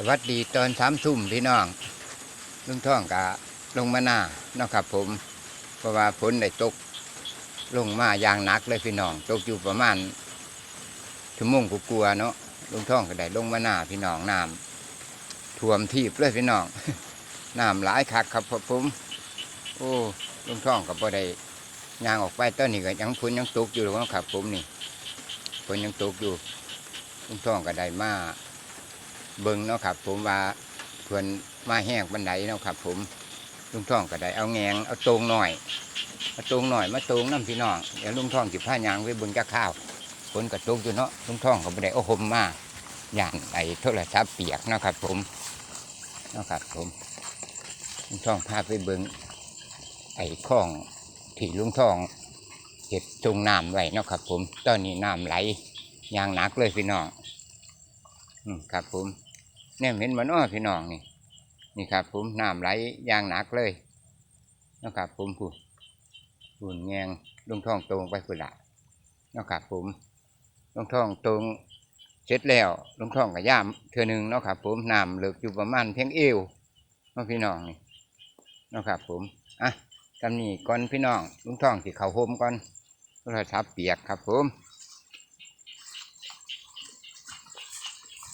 สวัสดีตอนสามทุ่มพี่น้องลุงท่องกะลงมาหน้าเนาะครับผมเพราะว่าฝนได้ตกลงมาอย่างหนักเลยพี่น้อง ตกอยู่ประมาณชั่วโมงกลัวเนาะลุงท่องก็ได้ลงมาหน้าพี่น้องน้ำท่วมทีบเลยพี่น้องน้ำหลายคักครับผมโอ้ลุงท่องก็บ่ได้ยางออกไปตอนนี้ก็ยังฝนยังตกอยู่เนาะครับผมนี่ฝนยังตกอยู่ลุงท่องก็ได้มา เบิ่งเนาะครับ ผมว่าเพื่อนมาแห้งบันไดเนาะครับ ผมลุงท่องก็ได้เอาแงงเอาตรงหน่อยเอาตรงหน่อยมาตรงน้ำพี่น้องเดี๋ยวลุงท่องสิผ้ายางไว้เบิ่งจะข้าวฝนก็ตกอยู่เนาะลุงท่องก็บ่ได้เอาห่มมาย่านไอ้โทรศัพท์เปียกเนาะครับ ผมเนาะครับ ผมลุงท่องพาไปเบิ่งไอ้ข้องที่ลุงท่องเก็บจงน้ำไว้เนาะครับ ผม ตอนนี้น้ำไหลอย่างหนักเลยพี่น้องครับผม แนี่เห็นมันอ้อพี่น้องนี่ นี่ครับผมน้ำไหลอย่างหนักเลยนะครับผมผู้หุ่นแงงลงท้องตรงไปพุ่นละนะครับผมลงท้องตรงเสร็จแล้วลงท้องกับย่ามเทือหนึ่งนะครับผมน้ำเหลืออยู่ประมาณเพียงเอวเนาะพี่น้องนี่นะครับผมอะกำนี้ก่อนพี่น้องลุงท้องที่เขาโฮมก่อนโทรศัพท์เปียกครับผม